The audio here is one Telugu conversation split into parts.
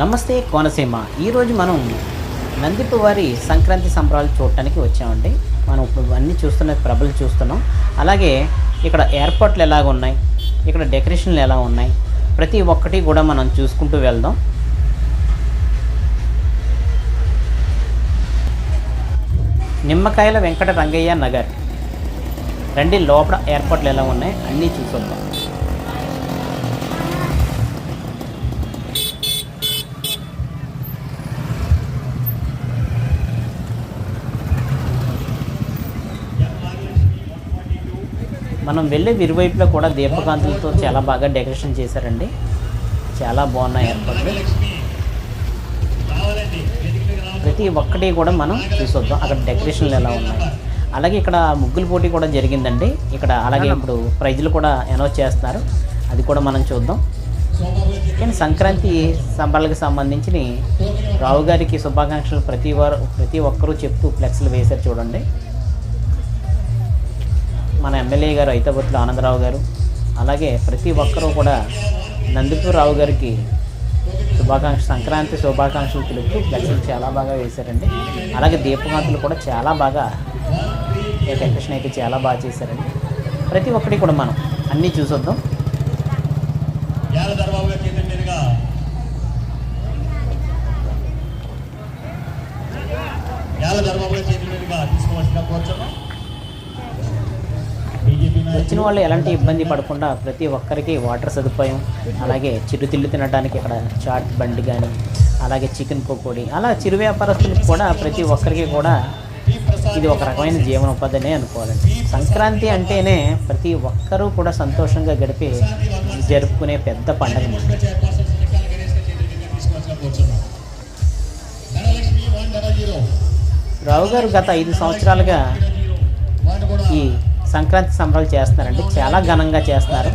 నమస్తే కోనసీమ. ఈరోజు మనం నందిపు వారి సంక్రాంతి సంబరాలు చూడటానికి వచ్చామండి. మనం ఇప్పుడు అన్నీ చూస్తున్న ప్రభలు చూస్తున్నాం. అలాగే ఇక్కడ ఏర్పాట్లు ఎలాగ ఉన్నాయి ఇక్కడ డెకరేషన్లు ఎలా ఉన్నాయి ప్రతి ఒక్కటి కూడా మనం చూసుకుంటూ వెళ్దాం. నిమ్మకాయల వెంకట రంగయ్య నగర్. రండి లోపల ఏర్పాట్లు ఎలా ఉన్నాయి అన్నీ చూసొద్దాం. మనం వెళ్ళే ఇరువైపులా కూడా దీపకాంతులతో చాలా బాగా డెకరేషన్ చేశారండి. చాలా బాగున్నాయి ఏర్పాట్లు. ప్రతి ఒక్కటి కూడా మనం చూసొద్దాం. అక్కడ డెకరేషన్లు ఎలా ఉన్నాయి. అలాగే ఇక్కడ ముగ్గుల పోటీ కూడా జరిగిందండి. ఇక్కడ అలాగే ఇప్పుడు ప్రైజులు కూడా అనౌన్స్ చేస్తున్నారు. అది కూడా మనం చూద్దాం. కానీ సంక్రాంతి సంబరాలకు సంబంధించి రావు గారికి శుభాకాంక్షలు ప్రతి వారు ప్రతి ఒక్కరూ చెప్తూ ఫ్లెక్స్లు వేశారు చూడండి. మన ఎమ్మెల్యే గారు ఐతబత్తుల ఆనందరావు గారు అలాగే ప్రతి ఒక్కరూ కూడా నందిపూర్ రావు గారికి శుభాకాంక్ష సంక్రాంతి శుభాకాంక్షలు తెలుపుతూ ఫ్లెక్స్లు చాలా బాగా వేశారండి. అలాగే దీపకాంతులు కూడా చాలా బాగా డెకరేషన్ అయితే చాలా బాగా చేశారండి. ప్రతి ఒక్కటి కూడా మనం అన్నీ చూసొద్దాం. యాల తీసుకోవాల్సిన కోరుచున్నాం వచ్చిన వాళ్ళు ఎలాంటి ఇబ్బంది పడకుండా ప్రతి ఒక్కరికి వాటర్ సదుపాయం అలాగే చిరుతిళ్ళు తినడానికి ఇక్కడ చాట్ బండి కానీ అలాగే చికెన్ పకోడీ అలా చిరు వ్యాపారస్తులకు కూడా ప్రతి ఒక్కరికి కూడా ఇది ఒక రకమైన జీవనోపాధినే అనుకోవాలండి సంక్రాంతి అంటేనే ప్రతి ఒక్కరూ కూడా సంతోషంగా గడిపి జరుపుకునే పెద్ద పండుగ రావు గారు గత ఐదు సంవత్సరాలుగా ఈ సంక్రాంతి సంబరాలు చేస్తున్నారంటే చాలా ఘనంగా చేస్తున్నారు.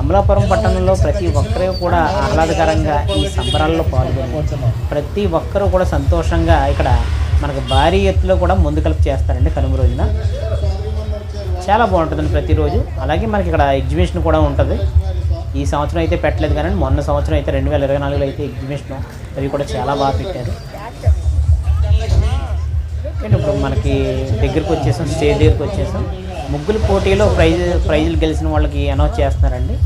అమలాపురం పట్టణంలో ప్రతి ఒక్కరూ కూడా ఆహ్లాదకరంగా ఈ సంబరాల్లో పాల్గొని ప్రతి ఒక్కరూ కూడా సంతోషంగా ఇక్కడ మనకు భారీ ఎత్తులో కూడా ముందు కలిపి చేస్తారండి కనుమ రోజున. చాలా బాగుంటుందండి ప్రతిరోజు. అలాగే మనకి ఇక్కడ ఎగ్జిబిషన్ కూడా ఉంటుంది. ఈ సంవత్సరం అయితే పెట్టలేదు కానీ మొన్న సంవత్సరం అయితే రెండు వేల ఇరవై నాలుగులో అయితే ఎగ్జిబిషన్ అవి కూడా చాలా బాగా పెట్టారు. ఇప్పుడు మనకి దగ్గరికి వచ్చేసాం స్టేజ్ దగ్గరికి వచ్చేసాం. ముగ్గుల పోటీలో ప్రైజ్ ప్రైజులు గెలిచిన వాళ్ళకి అనౌన్స్ చేస్తున్నారండి.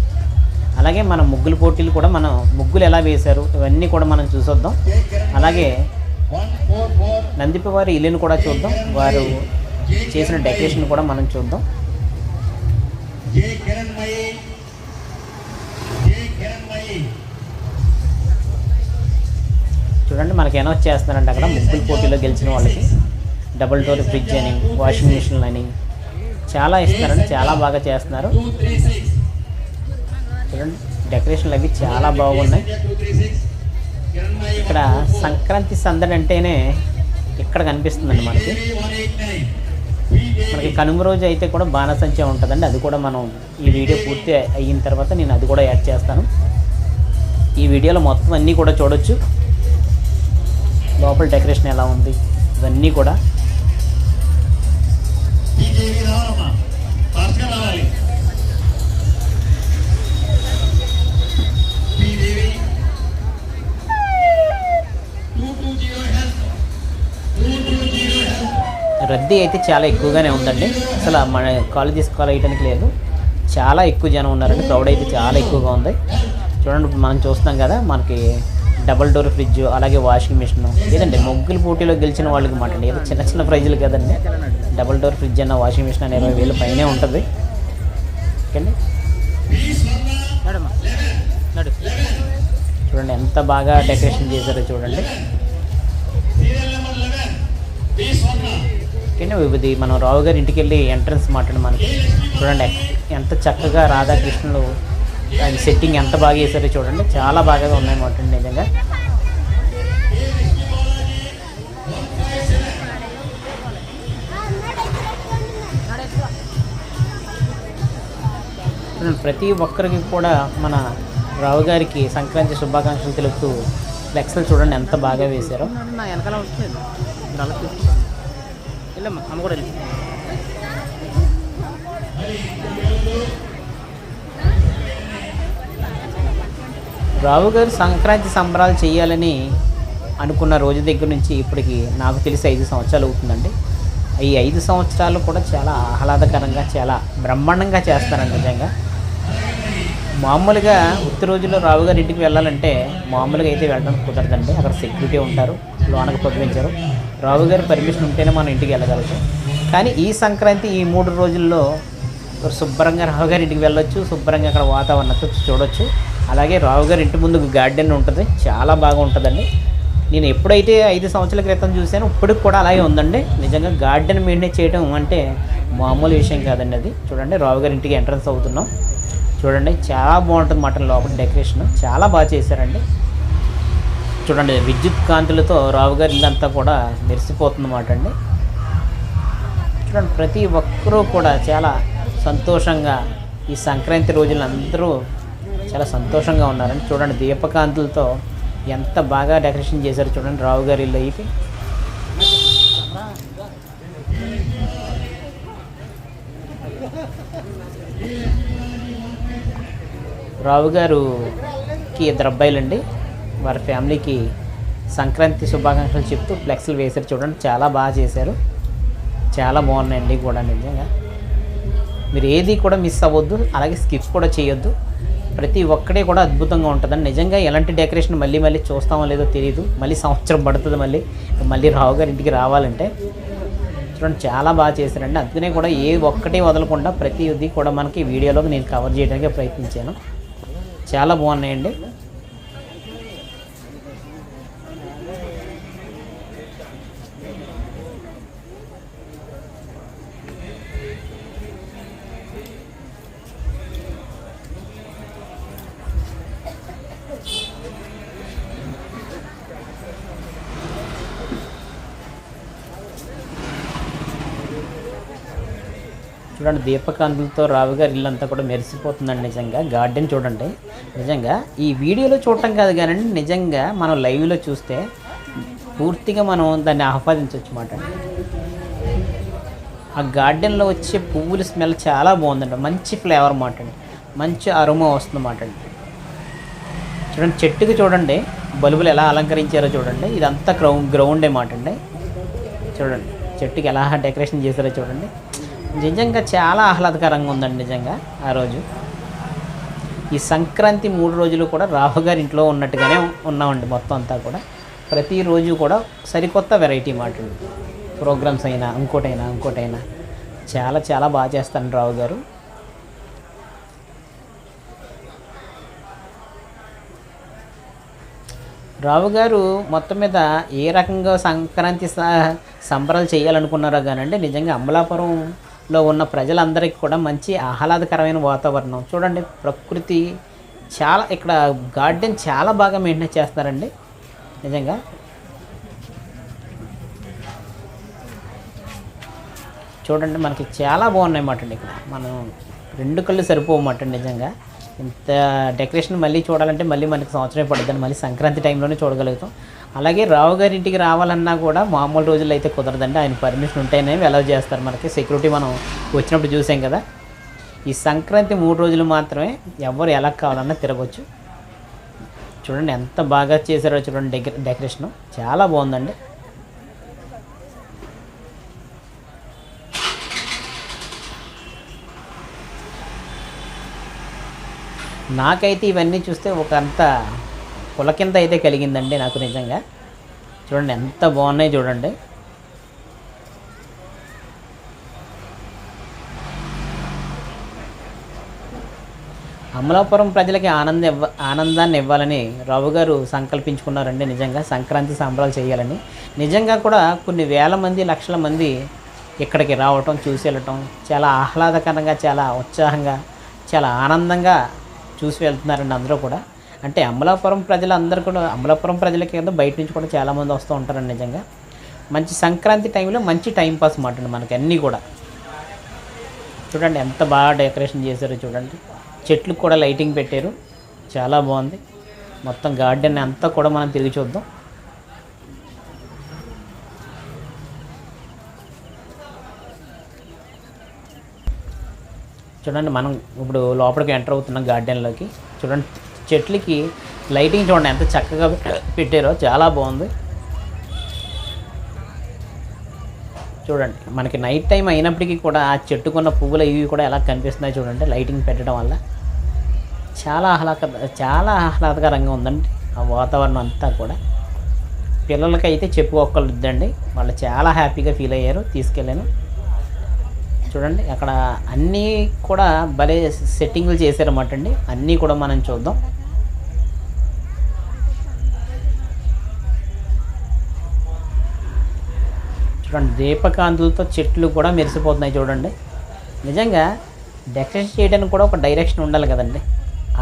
అలాగే మన ముగ్గుల పోటీలు కూడా మనం ముగ్గులు ఎలా వేశారు ఇవన్నీ కూడా మనం చూసొద్దాం. అలాగే నందిపి వారి ఇల్లుని కూడా చూద్దాం. వారు చేసిన డెకరేషన్ కూడా మనం చూద్దాం. చూడండి మనకి అనౌన్స్ చేస్తున్నారండి అక్కడ ముగ్గుల పోటీలో గెలిచిన వాళ్ళకి. డబుల్ డోర్ ఫ్రిడ్జ్ అని వాషింగ్ మిషన్లు అని చాలా ఇస్తున్నారండి చాలా బాగా చేస్తున్నారు. చూడండి డెకరేషన్లు అవి చాలా బాగున్నాయి. ఇక్కడ సంక్రాంతి సందడి అంటేనే ఇక్కడ కనిపిస్తుందండి మనకి. మనకి కనుమ రోజు అయితే కూడా బాణసంచే ఉంటుందండి. అది కూడా మనం ఈ వీడియో పూర్తి అయిన తర్వాత నేను అది కూడా యాడ్ చేస్తాను. ఈ వీడియోలో మొత్తం అన్నీ కూడా చూడొచ్చు. లోపల డెకరేషన్ ఎలా ఉంది? ఇవన్నీ కూడా రావాలమ్మా. ఫాస్ట్గా రావాలి. రద్దీ అయితే చాలా ఎక్కువగానే ఉందండి. అసలు మన కాలేజ్ తీసుకోవాలి వేయడానికి లేదు. చాలా ఎక్కువ జనం ఉన్నారండి. క్రౌడ్ అయితే చాలా ఎక్కువగా ఉంది. చూడండి మనం చూస్తున్నాం కదా మనకి డబుల్ డోర్ ఫ్రిడ్జ్ అలాగే వాషింగ్ మిషన్ లేదండి ముగ్గుల పోటీలో గెలిచిన వాళ్ళకి మాట ఏదో చిన్న చిన్న ప్రైజులు కదండి. డబుల్ డోర్ ఫ్రిడ్జ్ అన్న వాషింగ్ మిషన్ అన్న ఇరవై వేలు పైనే ఉంటుంది. ఓకేండి? నడు. చూడండి ఎంత బాగా డెకరేషన్ చేశారో చూడండి. ఇది మనం రావు గారి ఇంటికి వెళ్ళి ఎంట్రన్స్ మాట్లాడి మనకి. చూడండి ఎంత చక్కగా రాధాకృష్ణులు దాని సెట్టింగ్ ఎంత బాగా వేసారో చూడండి. చాలా బాగా ఉన్నాయి నిజంగా. ప్రతి ఒక్కరికి కూడా మన రావు గారికి సంక్రాంతి శుభాకాంక్షలు తెలుపుతూ ఫ్లెక్స్లు చూడండి ఎంత బాగా వేశారో. నా వెనకాల వస్తుంది. వెళ్ళమ్మా అమ్మ కూడా రావు గారు సంక్రాంతి సంబరాలు చేయాలని అనుకున్న రోజు దగ్గర నుంచి ఇప్పటికి నాకు తెలిసి ఐదు సంవత్సరాలు అవుతుందండి. ఈ ఐదు సంవత్సరాలు కూడా చాలా ఆహ్లాదకరంగా చాలా బ్రహ్మాండంగా చేస్తారండి నిజంగా. మామూలుగా ఉత్తి రోజుల్లో రావు గారి ఇంటికి వెళ్ళాలంటే మామూలుగా అయితే వెళ్ళడానికి కుదరదండి. అక్కడ సెక్యూరిటీ ఉంటారు లోనకు పంపించారు. రావు గారి పర్మిషన్ ఉంటేనే మనం ఇంటికి వెళ్ళగలుగుతాం. కానీ ఈ సంక్రాంతి ఈ మూడు రోజుల్లో శుభ్రంగా రావు గారి ఇంటికి వెళ్ళొచ్చు శుభ్రంగా అక్కడ వాతావరణంతో చూడొచ్చు. అలాగే రావు గారి ఇంటి ముందు గార్డెన్ ఉంటుంది చాలా బాగా ఉంటుందండి నేను ఎప్పుడైతే ఐదు సంవత్సరాల క్రితం చూశాను ఇప్పటికి కూడా అలాగే ఉందండి. నిజంగా గార్డెన్ మెయింటైన్ చేయడం అంటే మామూలు విషయం కాదండి అది. చూడండి రావు గారి ఇంటికి ఎంట్రన్స్ అవుతున్నాం. చూడండి చాలా బాగుంటుంది మటన్ లోపల డెకరేషన్. చాలా బాగా చేశారండి. చూడండి విద్యుత్ కాంతులతో రావు గారి ఇల్లంతా కూడా మెరిసిపోతుందన్నమాట అండి. చూడండి ప్రతి ఒక్కరూ కూడా చాలా సంతోషంగా ఈ సంక్రాంతి రోజులు అందరూ చాలా సంతోషంగా ఉన్నారండి. చూడండి దీపకాంతులతో ఎంత బాగా డెకరేషన్ చేశారు చూడండి రావు గారి ఇల్లు అయితే. రావు గారుకి ఇద్దరు అబ్బాయిలండి. వారి ఫ్యామిలీకి సంక్రాంతి శుభాకాంక్షలు చెప్తూ ఫ్లెక్స్లు వేశారు చూడండి చాలా బాగా చేశారు. చాలా బాగున్నాయండి కూడా నిజంగా. మీరు ఏది కూడా మిస్ అవ్వద్దు అలాగే స్కిప్ కూడా చేయొద్దు. ప్రతి ఒక్కడే కూడా అద్భుతంగా ఉంటుందని నిజంగా ఎలాంటి డెకరేషన్ మళ్ళీ మళ్ళీ చూస్తామో లేదో తెలియదు మళ్ళీ సంవత్సరం పడుతుంది మళ్ళీ. మళ్ళీ రావు గారి ఇంటికి రావాలంటే. చూడండి చాలా బాగా చేశారండి. అందుకనే కూడా ఏ ఒక్కటే వదలకుండా ప్రతిదీ కూడా మనకి వీడియోలో నేను కవర్ చేయడానికి ప్రయత్నించాను. చాలా బాగున్నాయండి. చూడండి దీపకాంతులతో రావు గారి ఇల్లంతా కూడా మెరిసిపోతుందండి నిజంగా. గార్డెన్ చూడండి. నిజంగా ఈ వీడియోలో చూడటం కాదు కానీ నిజంగా మనం లైవ్లో చూస్తే పూర్తిగా మనం దాన్ని ఆహ్వాదించవచ్చు మాట ఆ గార్డెన్లో వచ్చే పువ్వుల స్మెల్ చాలా బాగుందండి. మంచి ఫ్లేవర్ మాట అండి. మంచి అరుమ వస్తుంది మాట అండి. చూడండి చెట్టుకు చూడండి బల్బులు ఎలా అలంకరించారో చూడండి. ఇదంతా గ్రౌండ్ గ్రౌండ్ మాట అండి. చూడండి చెట్టుకి ఎలా డెకరేషన్ చేశారో చూడండి. నిజంగా చాలా ఆహ్లాదకరంగా ఉందండి నిజంగా ఆ రోజు. ఈ సంక్రాంతి మూడు రోజులు కూడా రాహు గారి ఇంట్లో ఉన్నట్టుగానే ఉన్నామండి మొత్తం అంతా కూడా. ప్రతిరోజు కూడా సరికొత్త వెరైటీ మాటలు. ప్రోగ్రామ్స్ అయినా ఇంకోటైనా ఇంకోటైనా. చాలా చాలా బాగా చేస్తాను రావు గారు. రావు గారు మొత్తం మీద ఏ రకంగా సంక్రాంతి సంబరాలు చేయాలనుకున్నారో కానండి నిజంగా అమలాపురం లో ఉన్న ప్రజలందరికీ కూడా మంచి ఆహ్లాదకరమైన వాతావరణం. చూడండి ప్రకృతి చాలా ఇక్కడ గార్డెన్ చాలా బాగా మెయింటైన్ చేస్తున్నారండి. నిజంగా. చూడండి మనకి చాలా బాగున్నాయి అన్నమాట అండి ఇక్కడ. మనం రెండు కళ్ళు సరిపోమాట నిజంగా. ఇంత డెకరేషన్ మళ్ళీ చూడాలంటే మళ్ళీ మనకి సంవత్సరమే పడుతుంది మళ్ళీ సంక్రాంతి టైంలోనే చూడగలుగుతాం. అలాగే రావు గారి ఇంటికి రావాలన్నా కూడా మామూలు రోజుల్లో అయితే కుదరదండి. ఆయన పర్మిషన్ ఉంటేనే అలౌ చేస్తారు మనకి. సెక్యూరిటీ మనం వచ్చినప్పుడు చూసాం కదా. ఈ సంక్రాంతి మూడు రోజులు మాత్రమే ఎవరు ఎలా కావాలన్నా తిరగవచ్చు చూడండి ఎంత బాగా చేశారో చూడండి డెక డెకరేషను. చాలా బాగుందండి. నాకైతే ఇవన్నీ చూస్తే ఒక అంత పులకింత అయితే కలిగిందండి నాకు నిజంగా. చూడండి ఎంత బాగున్నాయి చూడండి. అమలాపురం ప్రజలకి ఆనంద ఇవ్వ ఆనందాన్ని ఇవ్వాలని రావు గారు సంకల్పించుకున్నారండి నిజంగా. సంక్రాంతి సంబరాలు చేయాలని. నిజంగా కూడా కొన్ని వేల మంది లక్షల మంది ఇక్కడికి రావటం చూసి వెళ్ళటం చాలా ఆహ్లాదకరంగా చాలా ఉత్సాహంగా చాలా ఆనందంగా చూసి వెళ్తున్నారండి అందరూ కూడా. అంటే అమలాపురం ప్రజలందరూ కూడా అమలాపురం ప్రజలకి కదా బయట నుంచి కూడా చాలామంది వస్తూ ఉంటారండి నిజంగా. మంచి సంక్రాంతి టైంలో మంచి టైంపాస్ మాటండి మాట మనకి అన్నీ కూడా. చూడండి ఎంత బాగా డెకరేషన్ చేశారో చూడండి. చెట్లకు కూడా లైటింగ్ పెట్టారు. చాలా బాగుంది. మొత్తం గార్డెన్ అంతా కూడా మనం తిరిగి చూద్దాం. చూడండి మనం ఇప్పుడు లోపలికి ఎంటర్ అవుతున్నాం గార్డెన్లోకి. చూడండి చెట్లకి లైటింగ్ చూడండి ఎంత చక్కగా పెట్టారో చాలా బాగుంది. చూడండి మనకి నైట్ టైం అయినప్పటికీ కూడా ఆ చెట్టుకున్న పువ్వులు ఇవి కూడా ఎలా కనిపిస్తున్నాయి చూడండి లైటింగ్ పెట్టడం వల్ల. చాలా ఆహ్లాద చాలా ఆహ్లాదకరంగా ఉందండి ఆ వాతావరణం అంతా కూడా. పిల్లలకి అయితే వాళ్ళు చాలా హ్యాపీగా ఫీల్ అయ్యారు తీసుకెళ్ళాను. చూడండి అక్కడ అన్నీ కూడా భలే సెట్టింగ్లు చేశారన్నమాట అండి అన్నీ కూడా మనం చూద్దాం. చూడండి దీపకాంతులతో చెట్లు కూడా మెరిసిపోతున్నాయి చూడండి. నిజంగా డెకరేషన్ చేయడానికి కూడా ఒక డైరెక్షన్ ఉండాలి కదండి.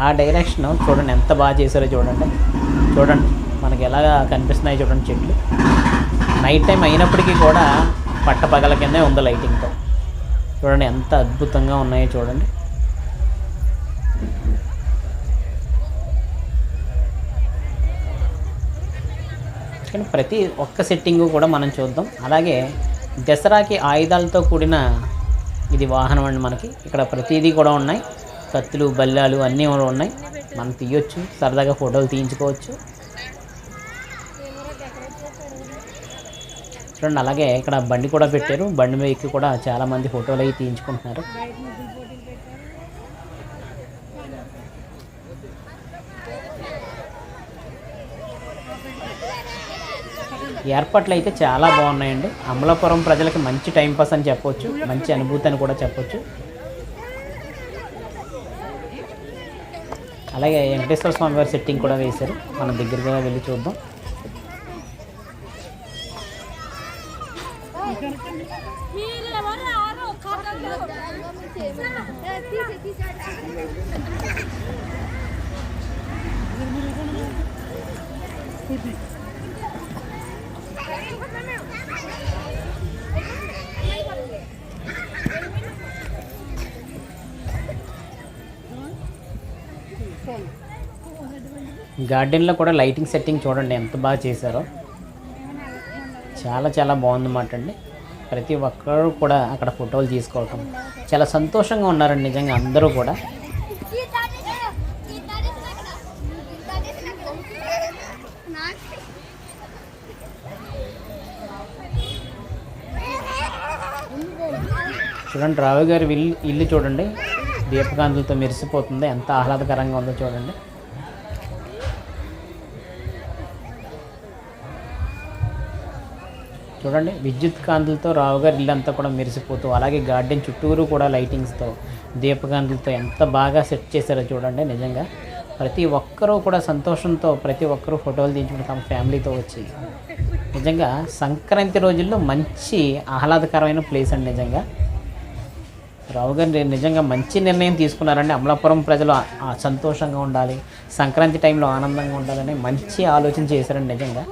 ఆ డైరెక్షన్ చూడండి ఎంత బాగా చేశారో చూడండి. చూడండి మనకి ఎలా కనిపిస్తున్నాయి చూడండి చెట్లు. నైట్ టైం అయినప్పటికీ కూడా పట్టపగల కిందే ఉంది లైటింగ్తో చూడండి ఎంత అద్భుతంగా ఉన్నాయో చూడండి. కానీ ప్రతి ఒక్క సెట్టింగు కూడా మనం చూద్దాం. అలాగే దసరాకి ఆయుధాలతో కూడిన ఇది వాహనం అండి మనకి. ఇక్కడ ప్రతిదీ కూడా ఉన్నాయి. కత్తులు బల్లాలు అన్నీ కూడా ఉన్నాయి. మనం తీయొచ్చు సరదాగా ఫోటోలు తీయించుకోవచ్చు. చూడండి అలాగే ఇక్కడ బండి కూడా పెట్టారు. బండి మీద ఎక్కి కూడా చాలా మంది ఫోటోలు అవి తీయించుకుంటున్నారు. ఏర్పాట్లు అయితే చాలా బాగున్నాయండి. అమలాపురం ప్రజలకి మంచి టైంపాస్ అని చెప్పొచ్చు. మంచి అనుభూతి అని కూడా చెప్పొచ్చు. అలాగే వెంకటేశ్వర స్వామి వారి సెట్టింగ్ కూడా వేశారు. మనం దగ్గరగా వెళ్ళి చూద్దాం. Thank you. గార్డెన్లో కూడా లైటింగ్ సెట్టింగ్ చూడండి ఎంత బాగా చేశారో. చాలా చాలా బాగుందన్నమాట అండి. ప్రతి ఒక్కరు కూడా అక్కడ ఫోటోలు తీసుకోవటం. చాలా సంతోషంగా ఉన్నారండి నిజంగా అందరూ కూడా. చూడండి రావు గారి ఇల్లు ఇల్లు చూడండి. దీపకాంతులతో మెరిసిపోతుంది. ఎంత ఆహ్లాదకరంగా ఉందో చూడండి. చూడండి విద్యుత్ కాంతులతో రావుగారి ఇల్లు అంతా కూడా మెరిసిపోతూ అలాగే గార్డెన్ చుట్టూరు కూడా లైటింగ్స్తో దీపకాంతులతో ఎంత బాగా సెట్ చేశారో చూడండి నిజంగా. ప్రతి ఒక్కరూ కూడా సంతోషంతో ప్రతి ఒక్కరూ ఫోటోలు తీయించుకుని తమ ఫ్యామిలీతో వచ్చి నిజంగా సంక్రాంతి రోజుల్లో మంచి ఆహ్లాదకరమైన ప్లేస్ అండి నిజంగా. రావు గారు నిజంగా మంచి నిర్ణయం తీసుకున్నారండి. అమలాపురం ప్రజలు సంతోషంగా ఉండాలి సంక్రాంతి టైంలో ఆనందంగా ఉండాలని మంచి ఆలోచన చేశారండి నిజంగా.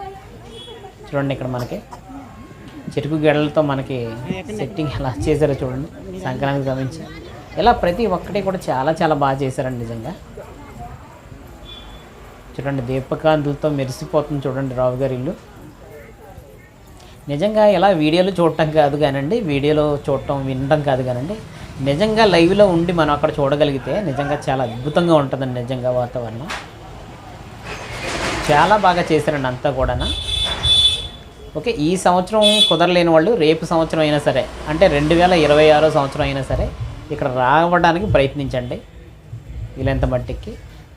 చూడండి ఇక్కడ మనకి. చెరుకు గెడలతో మనకి సెట్టింగ్ ఎలా చేశారో చూడండి. సంక్రాంతి గమనించి ఇలా ప్రతి ఒక్కటి కూడా చాలా చాలా బాగా చేశారండి నిజంగా. చూడండి దీపకాంతులతో మెరిసిపోతుంది చూడండి రావు గారి ఇల్లు. నిజంగా ఇలా వీడియోలో చూడటం కాదు కానండి వీడియోలో చూడటం వినడం కాదు కానండి నిజంగా లైవ్లో ఉండి మనం అక్కడ చూడగలిగితే నిజంగా చాలా అద్భుతంగా ఉంటుందండి నిజంగా వాతావరణం. చాలా బాగా చేశారండి అంతా కూడా ఓకే ఈ సంవత్సరం కుదరలేని వాళ్ళు రేపు సంవత్సరం అయినా సరే అంటే రెండు వేల ఇరవై ఆరో సంవత్సరం అయినా సరే ఇక్కడ రావడానికి ప్రయత్నించండి. వీలైనంత మట్టికి.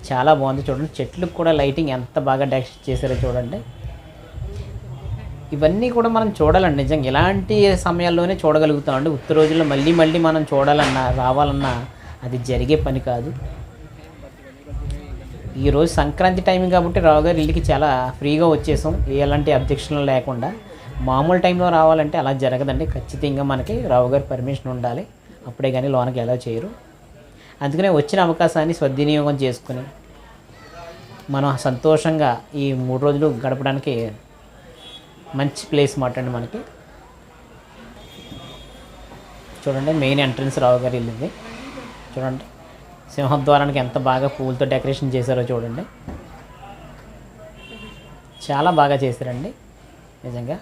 చాలా బాగుంది చూడండి. చెట్లకు కూడా లైటింగ్ ఎంత బాగా డెక్స్ చేశారో చూడండి. ఇవన్నీ కూడా మనం చూడాలండి నిజంగా. ఇలాంటి సమయాల్లోనే చూడగలుగుతామండి. ఉత్తర రోజుల్లో మళ్ళీ మళ్ళీ మనం చూడాలన్నా రావాలన్నా అది జరిగే పని కాదు. ఈరోజు సంక్రాంతి టైం కాబట్టి రావు గారి ఇల్లుకి చాలా ఫ్రీగా వచ్చేసాం. ఎలాంటి అబ్జెక్షన్లు లేకుండా మామూలు టైంలో రావాలంటే అలా జరగదండి. ఖచ్చితంగా మనకి రావు గారి పర్మిషన్ ఉండాలి. అప్పుడే కానీ లోనకి ఎలా చేయరు. అందుకనే వచ్చిన అవకాశాన్ని సద్వినియోగం చేసుకుని మనం సంతోషంగా ఈ మూడు రోజులు గడపడానికి మంచి ప్లేస్ మాట అండి మనకి. చూడండి మెయిన్ ఎంట్రన్స్ రావు గారి ఇల్లు చూడండి. సింహద్వారానికి ఎంత బాగా పూలతో డెకరేషన్ చేశారో చూడండి. చాలా బాగా చేశారండి. నిజంగా.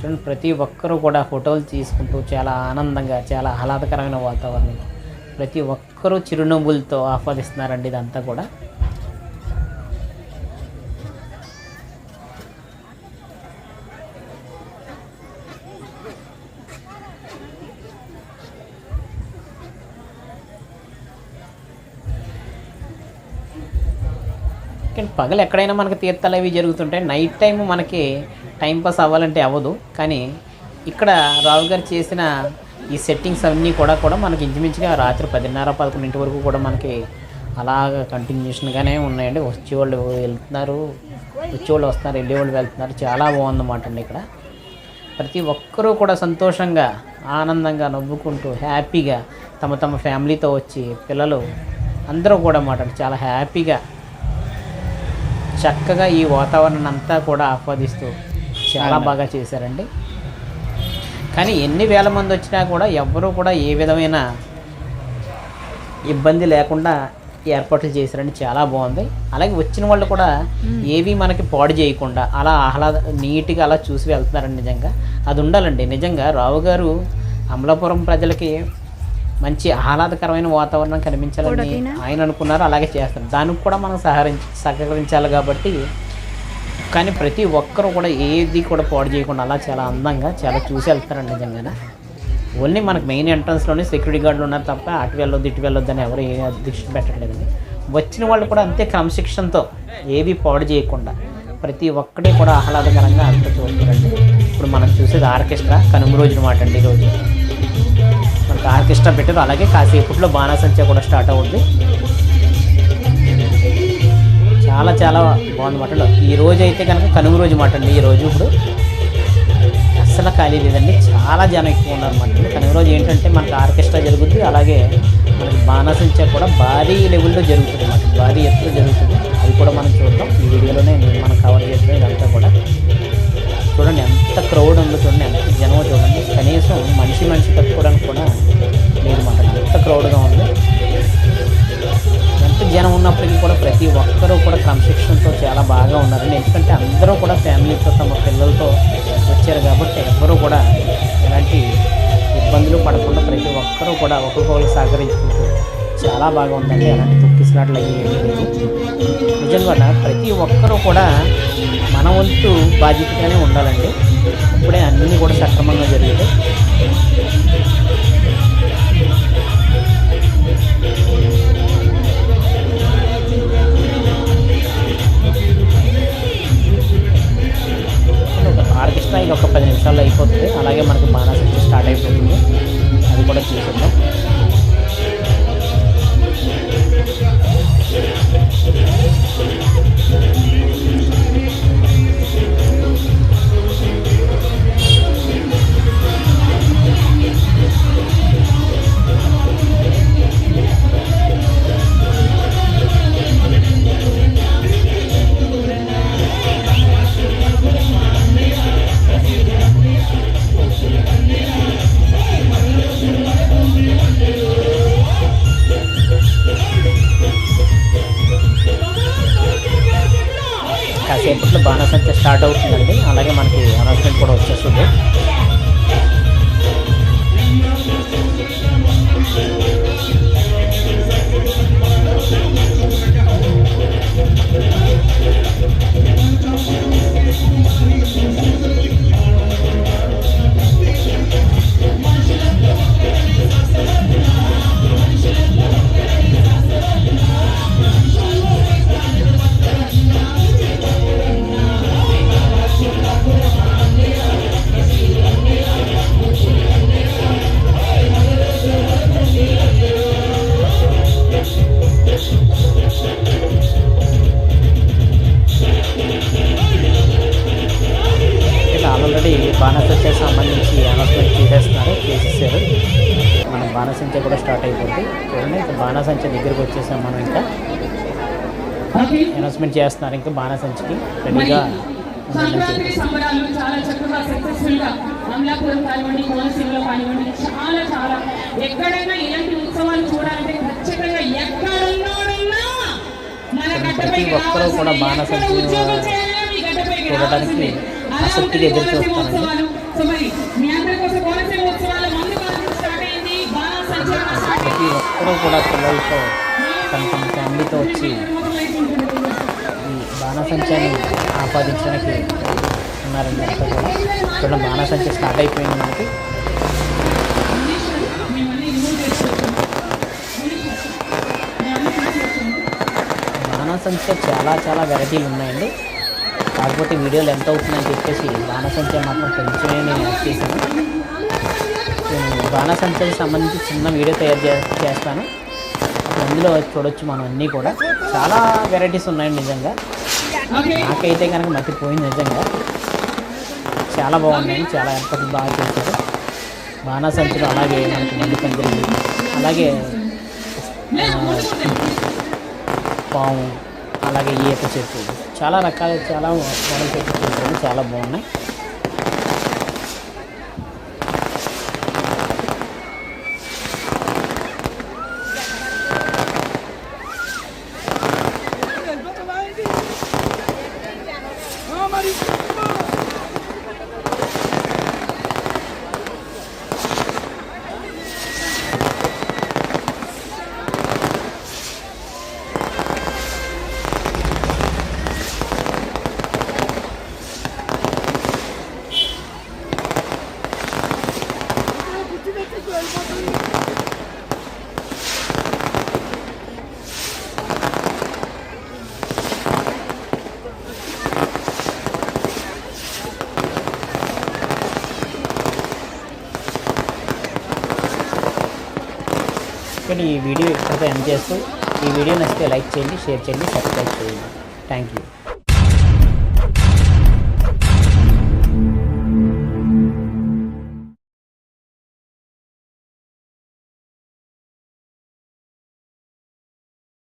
చూడండి చూడండి ప్రతి ఒక్కరూ కూడా ఫోటోలు తీసుకుంటూ చాలా ఆనందంగా చాలా ఆహ్లాదకరమైన వాతావరణం ప్రతి ఒక్కరూ చిరునవ్వులతో ఆస్వాదిస్తున్నారండి ఇదంతా కూడా. కానీ పగలు ఎక్కడైనా మనకి తీర్థాలు అవి జరుగుతుంటాయి. నైట్ టైం మనకి టైంపాస్ అవ్వాలంటే అవ్వదు. కానీ ఇక్కడ రావు గారు చేసిన ఈ సెట్టింగ్స్ అన్నీ కూడా కూడా మనకి ఇంచుమించుగా రాత్రి పదిన్నర పదకొండింటి వరకు కూడా మనకి అలాగ కంటిన్యూషన్గానే ఉన్నాయండి. వచ్చేవాళ్ళు వెళ్తున్నారు వచ్చేవాళ్ళు వస్తున్నారు వెళ్ళేవాళ్ళు వెళ్తున్నారు. చాలా బాగుందన్నమాట అండి ఇక్కడ. ప్రతి ఒక్కరూ కూడా సంతోషంగా ఆనందంగా నవ్వుకుంటూ హ్యాపీగా తమ తమ ఫ్యామిలీతో వచ్చి పిల్లలు అందరూ కూడా మాట చాలా హ్యాపీగా చక్కగా ఈ వాతావరణం అంతా కూడా ఆస్వాదిస్తూ చాలా బాగా చేశారండి. కానీ ఎన్ని వేల మంది వచ్చినా కూడా ఎవ్వరూ కూడా ఏ విధమైన ఇబ్బంది లేకుండా ఏర్పాట్లు చేశారండి. చాలా బాగుంది. అలాగే వచ్చిన వాళ్ళు కూడా ఏవి మనకి పాడు చేయకుండా అలా ఆహ్లాద నీట్గా అలా చూసి వెళ్తున్నారండి నిజంగా. అది ఉండాలండి. నిజంగా రావు గారు అమలాపురం ప్రజలకి మంచి ఆహ్లాదకరమైన వాతావరణం కనిపించాలని ఆయన అనుకున్నారు అలాగే చేస్తారు. దానికి కూడా మనం సహకరించి సహకరించాలి కాబట్టి కానీ ప్రతి ఒక్కరు కూడా ఏది కూడా పాడు చేయకుండా అలా చాలా అందంగా చాలా చూసి వెళ్తారండి నిజంగానే. ఓన్లీ మనకు మెయిన్ ఎంట్రన్స్లోనే సెక్యూరిటీ గార్డులు ఉన్నారు తప్ప అటు వెళ్ళొద్దు ఇటు వెళ్ళొద్దు అని ఎవరు ఏ దృష్టి పెట్టట్లేదండి. వచ్చిన వాళ్ళు కూడా అంతే క్రమశిక్షణతో ఏవి పాడు చేయకుండా ప్రతి ఒక్కటి కూడా ఆహ్లాదకరంగా అంత చూస్తారండి. ఇప్పుడు మనం చూసేది ఆర్కెస్ట్రా కనుమ రోజున మాట అండి ఈరోజు. ఆర్కెస్ట్రా పెట్టారు. అలాగే కాసేపట్లో బాణాసంచా కూడా స్టార్ట్ అవుతుంది చాలా చాలా బాగుంది మాట ఈ రోజు అయితే కనుక కనుమ రోజు మాటండి ఈ రోజు ఇప్పుడు అస్సలు ఖాళీ లేదండి. చాలా జనం ఎక్కువ ఉన్నారు అన్నమాట కనుమ రోజు ఏంటంటే మనకు ఆర్కెస్ట్రా జరుగుద్ది. అలాగే మనకి బాణాసంచా కూడా భారీ లెవెల్లో జరుగుతుంది అన్నమాట భారీ ఎత్తులో జరుగుతుంది. అది కూడా మనం చూద్దాం. ఈ వీడియోలోనే మనం కవర్ చేస్తాం ఇదంతా కూడా. చూడండి ఎంత క్రౌడ్ ఉందో చూడండి ఎంత జనం చూడండి. కనీసం మనిషి మనిషి తట్టుకోవడానికి కూడా లేదు మాట. ఎంత క్రౌడ్గా ఉంది. ఎంత జనం ఉన్నప్పటికీ కూడా ప్రతి ఒక్కరూ కూడా క్రమశిక్షణతో చాలా బాగా ఉన్నారండి. ఎందుకంటే అందరూ కూడా ఫ్యామిలీతో తమ పిల్లలతో వచ్చారు కాబట్టి ఎవ్వరూ కూడా ఎలాంటి ఇబ్బందులు పడకుండా ప్రతి ఒక్కరూ కూడా ఒక్కొక్కరు సహకరించుకుంటూ చాలా బాగా ఉందండి. ఎలాంటి తొక్కిసినట్లు అయ్యి నిజంగా ప్రతి ఒక్కరూ కూడా మన వంతు బాధ్యతగానే ఉండాలండి. ఇప్పుడే అన్నీ కూడా సక్రమంగా జరుగుతాయి ఆర్కెస్ట్రా ఇది ఒక పది నిమిషాల్లో అయిపోతుంది. అలాగే మనకి బాణాసక్తి స్టార్ట్ అయిపోతుంది. అది కూడా చూసేద్దాం. కాసేపట్లో బాణసంచ స్టార్ట్ అవుతుందండి. అలాగే మనకి అనౌన్స్మెంట్ కూడా వచ్చేస్తుంది. బాణసంచ కూడా స్టార్ట్ అయిపోద్ది. చూడండి ఇంకా బాణసంచ దగ్గరికి వచ్చేసాం మనం ఇంకా. అనౌన్స్మెంట్ చేస్తున్నారు ఇంకా బాణసంచకి. రెడీగా సంక్రాంతి సంబరాలు చాలా చక్కగా అమలాపురం కానివ్వండి కోనసీమలో కానివ్వండి చాలా చాలా ఎక్కడైనా ఇలాంటి ఉత్సవాలు చూడాలంటే ఖచ్చితంగా ఎక్కడున్నాడున్నా మన గడ్డపైకి ఉద్యోగం చేయాలన్నా మీ గడ్డపైకి రావాల్సిందే. అలా ఉంటుంది కోనసీమ ఉత్సవాలు. సో మరి మీ అందరి కోసం కోనసీమ ఉత్సవాల ప్రతి ఒక్కరూ కూడా పిల్లలతో తన తన ఫ్యామిలీతో వచ్చి ఈ బాణసంచాన్ని ఆపాదించడానికి ఉన్నారండి అంతా కూడా ఇక్కడ బాణసంచ స్టార్ట్ అయిపోయింది మనకి. బాణసంచ చాలా చాలా వెరైటీలు ఉన్నాయండి. కాకపోతే వీడియోలు ఎంత అవుతుందని చెప్పేసి బాణసంచ మాత్రం కొంచెమే నేను యాడ్ చేశాను. బాణసంచకి సంబంధించి చిన్న వీడియో తయారు చే చేస్తాను. అందులో చూడొచ్చు మనం అన్నీ కూడా. చాలా వెరైటీస్ ఉన్నాయి నిజంగా. నాకైతే కనుక మర్చిపోయింది నిజంగా. చాలా బాగున్నాయి. చాలా ఏర్పాటు బాగా చేశారు. బాణాసంచులు అలాగే మనకి మంది అలాగే పాము అలాగే ఈత చెట్టు. చాలా రకాల చాలా మోడల్ చెట్లు చాలా బాగున్నాయి. వీడియో ఇక్కడితో ఎండ్ చేస్తూ ఈ వీడియో నచ్చితే లైక్ చేయండి షేర్ చేయండి సబ్స్క్రైబ్ చేయండి. Thank you